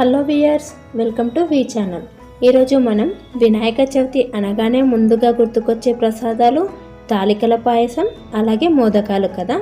Hello viewers welcome to V channel. ఈరోజు మనం వినాయక చవితి అనగానే ముందుగా గుర్తుకొచ్చే ప్రసాదాలు తాలికల పాయసం అలాగే మోదకాలు కదా.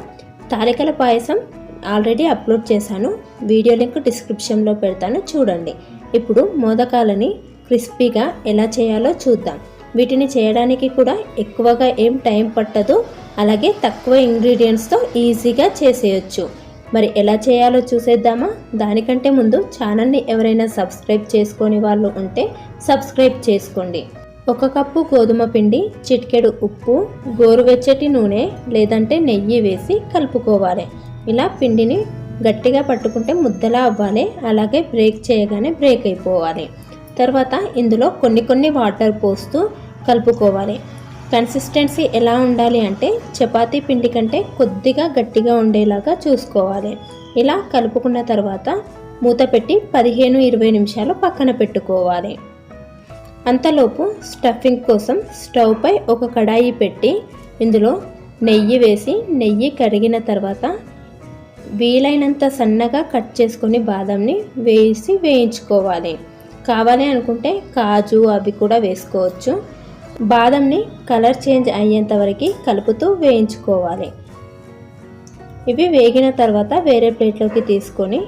తాలికల పాయసం ఆల్రెడీ అప్లోడ్ చేశాను. వీడియో లింక్ డిస్క్రిప్షన్లో పెడతాను చూడండి. ఇప్పుడు మోదకాలని క్రిస్పీగా ఎలా చేయాలో చూద్దాం. వీటిని చేయడానికి కూడా ఎక్కువగా ఏం టైం పట్టదు. అలాగే తక్కువ ఇంగ్రీడియంట్స్తో ఈజీగా చేసేయచ్చు. మరి ఎలా చేయాలో చూసేద్దామా? దానికంటే ముందు ఛానల్ని ఎవరైనా సబ్స్క్రైబ్ చేసుకొని వాళ్ళు ఉంటే సబ్స్క్రైబ్ చేసుకోండి. ఒక కప్పు గోధుమ పిండి చిటికెడు ఉప్పు గోరువెచ్చటి నూనె లేదంటే నెయ్యి వేసి కలుపుకోవాలి. ఇలా పిండిని గట్టిగా పట్టుకుంటే ముద్దలా అవ్వాలి. అలాగే బ్రేక్ చేయగానే బ్రేక్ అయిపోవాలి. తర్వాత ఇందులో కొన్ని కొన్ని వాటర్ పోస్తూ కలుపుకోవాలి. కన్సిస్టెన్సీ ఎలా ఉండాలి అంటే చపాతీ పిండి కంటే కొద్దిగా గట్టిగా ఉండేలాగా చూసుకోవాలి. ఇలా కలుపుకున్న తర్వాత మూత పెట్టి పదిహేను ఇరవై నిమిషాలు పక్కన పెట్టుకోవాలి. అంతలోపు స్టఫింగ్ కోసం స్టవ్ పై ఒక కడాయి పెట్టి ఇందులో నెయ్యి వేసి నెయ్యి కరిగిన తర్వాత వీలైనంత సన్నగా కట్ చేసుకొని బాదంని వేసి వేయించుకోవాలి. కావాలి అనుకుంటే కాజు అవి కూడా వేసుకోవచ్చు. బాదంని కలర్ చేంజ్ అయ్యేంత వరకు కలుపుతూ వేయించుకోవాలి. ఇవి వేగిన తర్వాత వేరే ప్లేట్లోకి తీసుకొని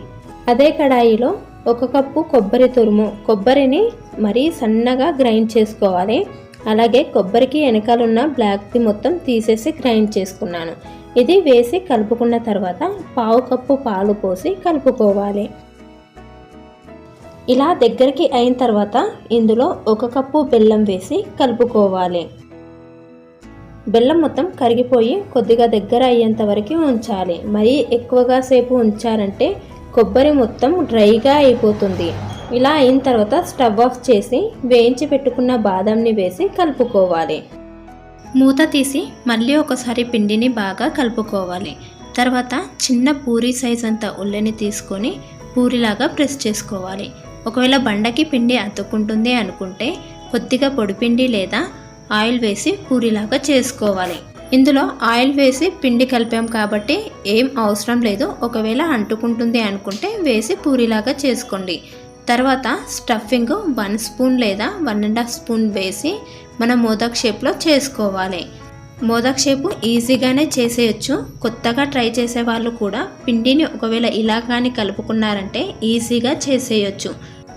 అదే కడాయిలో ఒక కప్పు కొబ్బరి తురుము కొబ్బరిని మరీ సన్నగా గ్రైండ్ చేసుకోవాలి. అలాగే కొబ్బరికి వెనకాలన్న బ్లాక్ది మొత్తం తీసేసి గ్రైండ్ చేసుకున్నాను. ఇది వేసి కలుపుకున్న తర్వాత పావు కప్పు పాలు పోసి కలుపుకోవాలి. ఇలా దగ్గరికి అయిన తర్వాత ఇందులో ఒక కప్పు బెల్లం వేసి కలుపుకోవాలి. బెల్లం మొత్తం కరిగిపోయి కొద్దిగా దగ్గర అయ్యేంత వరకు ఉంచాలి. మరీ ఎక్కువగా సేపు ఉంచారంటే కొబ్బరి మొత్తం డ్రైగా అయిపోతుంది. ఇలా అయిన తర్వాత స్టవ్ ఆఫ్ చేసి వేయించి పెట్టుకున్న బాదంని వేసి కలుపుకోవాలి. మూత తీసి మళ్ళీ ఒకసారి పిండిని బాగా కలుపుకోవాలి. తర్వాత చిన్న పూరి సైజ్ అంత ఉల్లని తీసుకొని పూరిలాగా ప్రెస్ చేసుకోవాలి. ఒకవేళ బండకి పిండి అతుక్కుంటుంది అనుకుంటే కొద్దిగా పొడిపిండి లేదా ఆయిల్ వేసి పూరిలాగా చేసుకోవాలి. ఇందులో ఆయిల్ వేసి పిండి కలిపాం కాబట్టి ఏం అవసరం లేదు. ఒకవేళ అంటుకుంటుంది అనుకుంటే వేసి పూరిలాగా చేసుకోండి. తర్వాత స్టఫింగ్ వన్ స్పూన్ లేదా వన్ అండ్ హాఫ్ స్పూన్ వేసి మన మోదక్ షేప్లో చేసుకోవాలి. మోదక్ షేప్ ఈజీగానే చేసేయచ్చు. కొత్తగా ట్రై చేసే వాళ్ళు కూడా పిండిని ఒకవేళ ఇలా కానీ కలుపుకున్నారంటే ఈజీగా చేసేయచ్చు.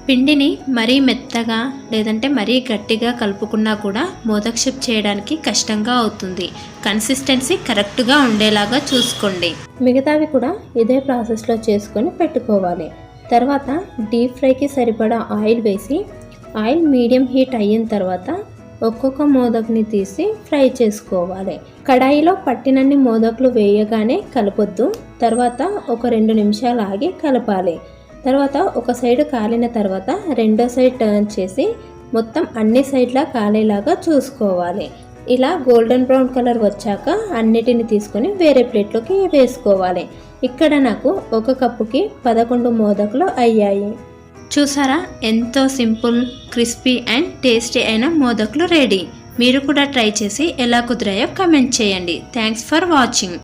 పిండిని మరీ మెత్తగా లేదంటే మరీ గట్టిగా కలుపుకున్నా కూడా మోదక్షిప్ చేయడానికి కష్టంగా అవుతుంది. కన్సిస్టెన్సీ కరెక్ట్గా ఉండేలాగా చూసుకోండి. మిగతావి కూడా ఇదే ప్రాసెస్లో చేసుకొని పెట్టుకోవాలి. తర్వాత డీప్ ఫ్రైకి సరిపడా ఆయిల్ వేసి ఆయిల్ మీడియం హీట్ అయిన తర్వాత ఒక్కొక్క మోదక్ని తీసి ఫ్రై చేసుకోవాలి. కడాయిలో పట్టినన్ని మోదకులు వేయగానే కలపొద్దు. తర్వాత ఒక రెండు నిమిషాలు ఆగి కలపాలి. తర్వాత ఒక సైడ్ కాలిన తర్వాత రెండో సైడ్ టర్న్ చేసి మొత్తం అన్ని సైడ్లా కాలేలాగా చూసుకోవాలి. ఇలా గోల్డెన్ బ్రౌన్ కలర్ వచ్చాక అన్నిటిని తీసుకొని వేరే ప్లేట్లోకి వేసుకోవాలి. ఇక్కడ నాకు ఒక కప్పుకి పదకొండు మోదకులు అయ్యాయి. చూసారా? ఎంతో సింపుల్ క్రిస్పీ అండ్ టేస్టీ అయిన మోదకులు రెడీ. మీరు కూడా ట్రై చేసి ఎలా కుదిరాయో కమెంట్ చేయండి. Thanks for watching.